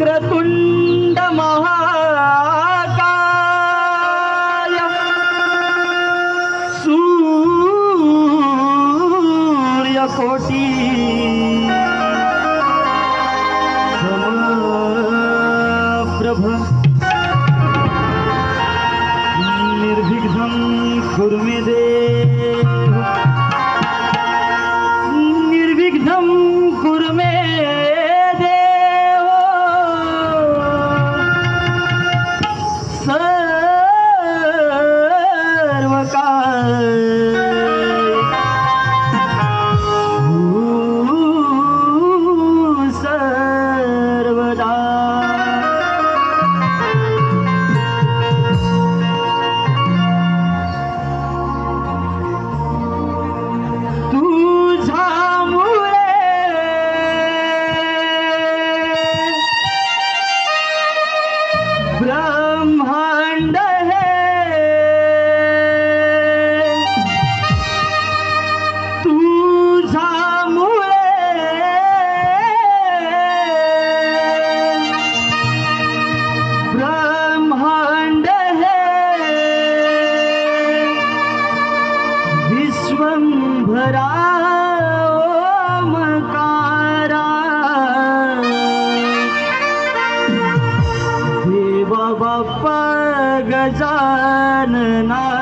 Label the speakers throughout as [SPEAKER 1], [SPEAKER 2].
[SPEAKER 1] वक्रतुण्ड महाकाय। सूर्यकोटि। समप्रभ निर्विघ्नं कुर्मिदे देव।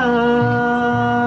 [SPEAKER 1] Ah.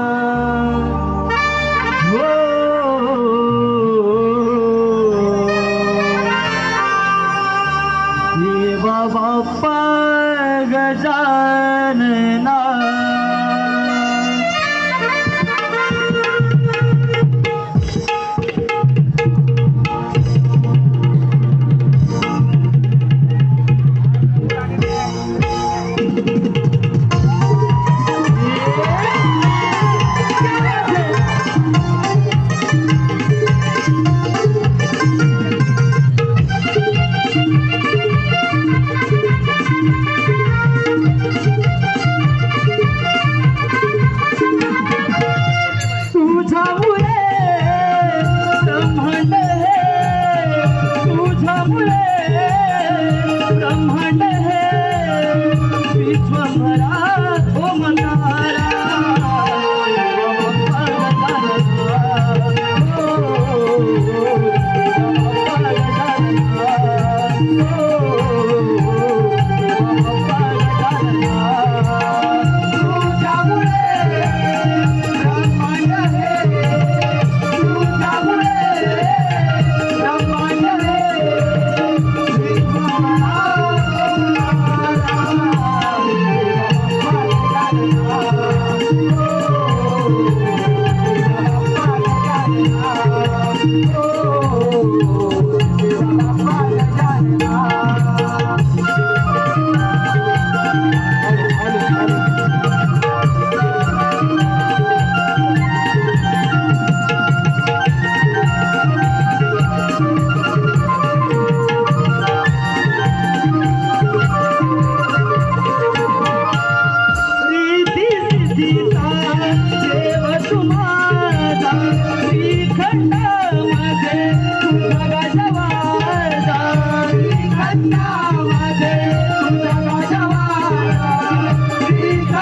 [SPEAKER 1] विश्व भरा हो मना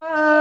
[SPEAKER 1] 와.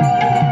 [SPEAKER 1] thank you